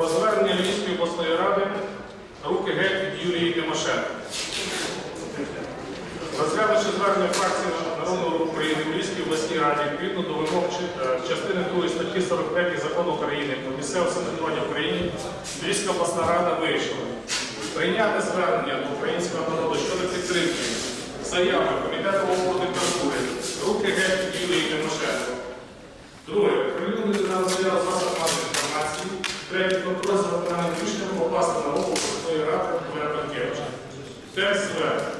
про звернення Львівської обласної ради руки геть Юлії Тимошенко. Розглянувши звернення фракції Народного руху України в Львівській обласній раді відповідно до вимог е, частини 2 статті 43 закону України про місцеве самоврядування в Україні, Львівська обласна рада вирішила прийняти звернення до українського народу щодо підтримки заяви Комітету оборони культури руки геть Юлії Тимошенко. Друге, прилюднити на заяву інформації, контроль за виконанням рішення покласти на голову обласної ради Олега Панкевича. Текст звернення.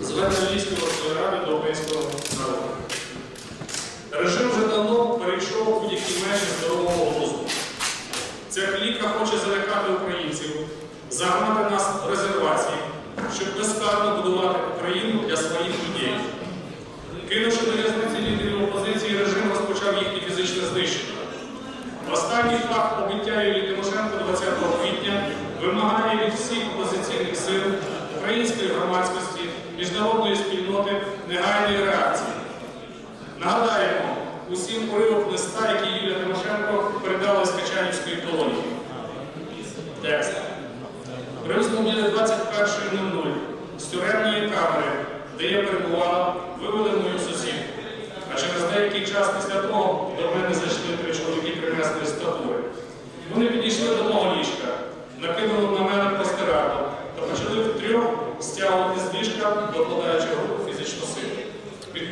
Звернення Львівської обласної ради до українського народу. Режим вже давно перейшов будь-які межі здорового глузду. Ця кліка хоче залякати українців, загнати нас в резервації, щоб безкарно будувати Україну для своїх людей. Кинувши до в'язниці лідерів опозиції, режим розпочав їхнє фізичне знищення. Останній факт побиття Юлії Тимошенко 20 квітня вимагає від всіх опозиційних сил, української громадськості, міжнародної спільноти негайної реакції. Нагадаємо усім уривок листа, який Юлія Тимошенко передала з Качанівської колонії. Текст. Приблизно 21.00 з тюремної камери, де я перебувала, вивели мою сусідку. А через деякий час після того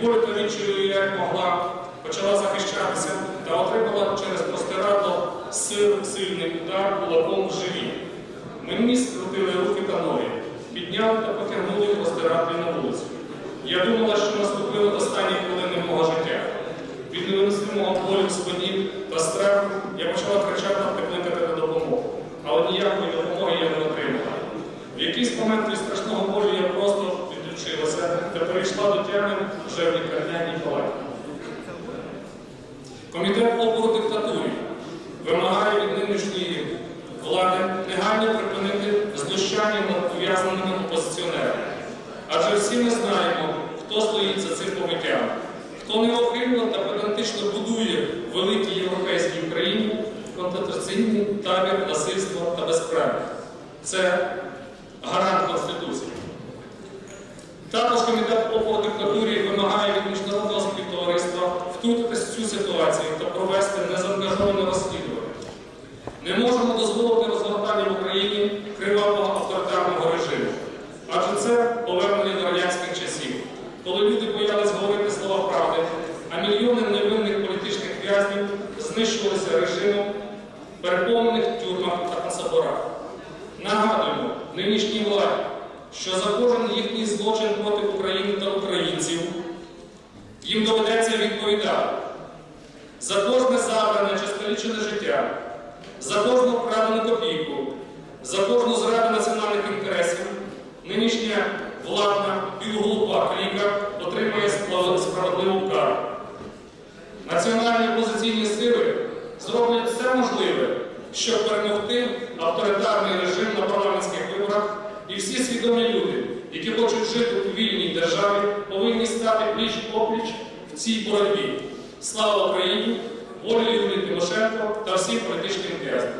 Від болю та відчаю я як могла, почала захищатися та отримала через простирадло сил, сильний удар кулаком в живі. Мені скрутили руки та ноги, підняли та потягнули простирадлі на вулицю. Я думала, що наступили останні хвилини мого життя. Від невиносимого болю в спині та страху я почала кричати та кликати на допомогу. Але ніякої допомоги я не отримала. В якийсь момент від страшного болю я просто перейшла до вже в лікарняній палаті. Комітет опору диктатурі вимагає від нинішньої влади негайно припинити знущання над ув'язненими опозиціонерами. Адже всі ми знаємо, хто стоїть за цим побиттям, хто неохильно та педантично будує великій європейській Україні концентраційний табір насильства та безправ'я. Це знищувалися режимом, переповнених в тюрмах та концтаборах. Нагадуємо нинішній владі, що за кожен їхній злочин проти України та українців їм доведеться відповідати. За кожне забране чи скалічене життя, за кожну вкрадену копійку, за кожну зраду національних інтересів, нинішня владна білоголупа кліка отримає справ- справедливу кару. Національні щоб перемогти авторитарний режим на парламентських виборах, і всі свідомі люди, які хочуть жити у вільній державі, повинні стати пліч опліч в цій боротьбі. Слава Україні! Волі Юлії Тимошенко та всім політичним в'язням!